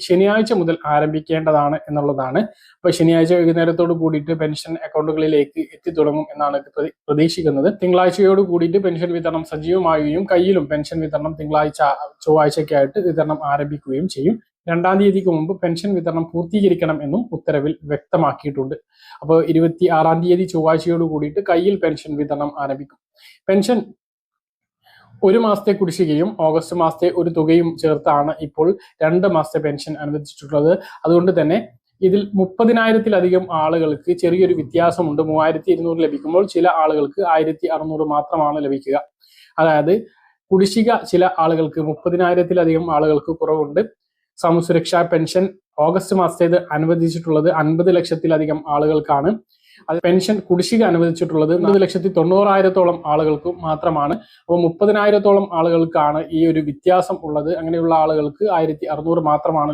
ശനിയാഴ്ച മുതൽ ആരംഭിക്കേണ്ടതാണ് എന്നുള്ളതാണ്. അപ്പൊ ശനിയാഴ്ച വൈകുന്നേരത്തോട് കൂടിയിട്ട് പെൻഷൻ അക്കൗണ്ടുകളിലേക്ക് എത്തി തുടങ്ങും എന്നാണ് പ്രതി- പ്രതീക്ഷിക്കുന്നത്. തിങ്കളാഴ്ചയോട് കൂടിയിട്ട് പെൻഷൻ വിതരണം സജീവമാവുകയും കയ്യിലും പെൻഷൻ വിതരണം തിങ്കളാഴ്ച ചൊവ്വാഴ്ചയ്ക്കായിട്ട് വിതരണം ആരംഭിക്കുകയും ചെയ്യും. രണ്ടാം തീയതിക്ക് മുമ്പ് പെൻഷൻ വിതരണം പൂർത്തീകരിക്കണം എന്നും ഉത്തരവിൽ വ്യക്തമാക്കിയിട്ടുണ്ട്. അപ്പോൾ ഇരുപത്തി ആറാം തീയതി ചൊവ്വാഴ്ചയോട് കൂടിയിട്ട് കയ്യിൽ പെൻഷൻ വിതരണം ആരംഭിക്കും. പെൻഷൻ ഒരു മാസത്തെ കുടിശ്ശികയും ഓഗസ്റ്റ് മാസത്തെ ഒരു തുകയും ചേർത്താണ് ഇപ്പോൾ രണ്ട് മാസത്തെ പെൻഷൻ അനുവദിച്ചിട്ടുള്ളത്. അതുകൊണ്ട് തന്നെ ഇതിൽ മുപ്പതിനായിരത്തിലധികം ആളുകൾക്ക് ചെറിയൊരു വ്യത്യാസമുണ്ട്. മൂവായിരത്തി ഇരുന്നൂറ് ലഭിക്കുമ്പോൾ ചില ആളുകൾക്ക് ആയിരത്തി അറുന്നൂറ് മാത്രമാണ് ലഭിക്കുക. അതായത് കുടിശ്ശിക ചില ആളുകൾക്ക് മുപ്പതിനായിരത്തിലധികം ആളുകൾക്ക് കുറവുണ്ട്. സമസുരക്ഷാ പെൻഷൻ ഓഗസ്റ്റ് മാസത്തേത് അനുവദിച്ചിട്ടുള്ളത് അൻപത് ലക്ഷത്തിലധികം ആളുകൾക്കാണ്. അത് പെൻഷൻ കുടിശ്ശിക അനുവദിച്ചിട്ടുള്ളത് നാല് ലക്ഷത്തി തൊണ്ണൂറായിരത്തോളം ആളുകൾക്ക് മാത്രമാണ്. അപ്പോൾ മുപ്പതിനായിരത്തോളം ആളുകൾക്കാണ് ഈ ഒരു വ്യത്യാസം ഉള്ളത്. അങ്ങനെയുള്ള ആളുകൾക്ക് ആയിരത്തി അറുന്നൂറ് മാത്രമാണ്